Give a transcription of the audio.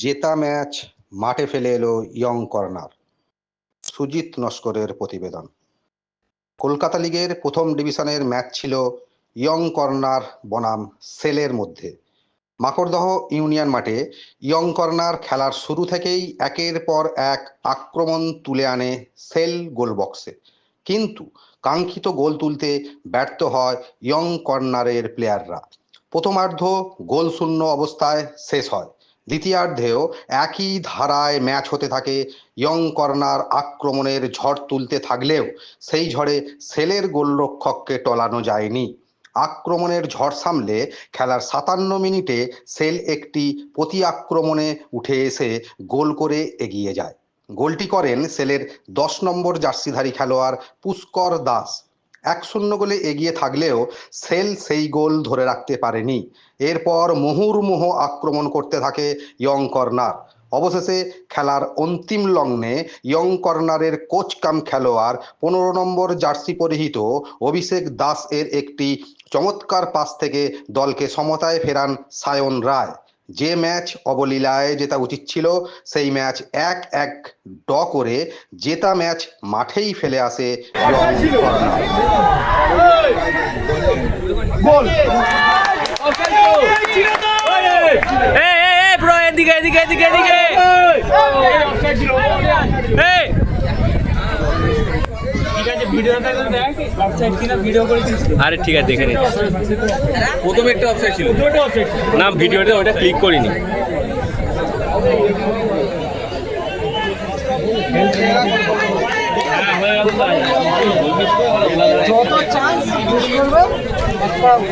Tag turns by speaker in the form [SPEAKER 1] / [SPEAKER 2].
[SPEAKER 1] জেতা ম্যাচ, মাঠে ফেলে এলো ইয়ং কর্নার। সুজিত নস্করের প্রতিবেদন। কলকাতা লিগের প্রথম ডিভিশনের ম্যাচ ছিল ইয়ং কর্নার বনাম সেলের মধ্যে। মাকড়দহ ইউনিয়ন মাঠে ইয়ং কর্নার খেলার শুরু থেকেই একের পর এক আক্রমণ তুলে আনে সেল গোলবক্সে। কিন্তু কাঙ্ক্ষিত গোল তুলতে ব্যর্থ হয় ইয়ং কর্নারের প্লেয়াররা। প্রথমার্ধ গোল শূন্য অবস্থায় শেষ হয়। দ্বিতীয়ার্ধেও একই ধারায় ম্যাচ হতে থাকে। ইয়ং কর্নার আক্রমণের ঝড় তুলতে থাকলেও সেই ঝড়ে সেলের গোলরক্ষককে টলানো যায়নি। আক্রমণের ঝড় সামলে খেলার সাতান্ন মিনিটে সেল একটি প্রতি আক্রমণে উঠে এসে গোল করে এগিয়ে যায়। গোলটি করেন সেলের দশ নম্বর জার্সিধারী খেলোয়াড় পুষ্কর দাস। এক শূন্য গোলে এগিয়ে থাকলেও সেল সেই গোল ধরে রাখতে পারেনি। এরপর মুহুর্মুহ আক্রমণ করতে থাকে ইয়ং কর্নার। অবশেষে খেলার অন্তিম লগ্নে ইয়ং কর্নারের কোচ কাম খেলোয়াড় পনেরো নম্বর জার্সি পরিহিত অভিষেক দাস এর একটি চমৎকার পাস থেকে দলকে সমতায় ফেরান সায়ন রায়। যে ম্যাচ অবলীলায় জেতা উচিত ছিল সেই ম্যাচ এক এক ড করে জেতা ম্যাচ মাঠেই ফেলে আসে
[SPEAKER 2] এদিকে এদিকে এদিকে এদিকে। আরে ঠিক আছে দেখে নিচ্ছি প্রথমে একটা অফসাইড ছিল। না ভিডিওটা ওইটা ক্লিক করিনি।
[SPEAKER 3] যত চান্স করবে।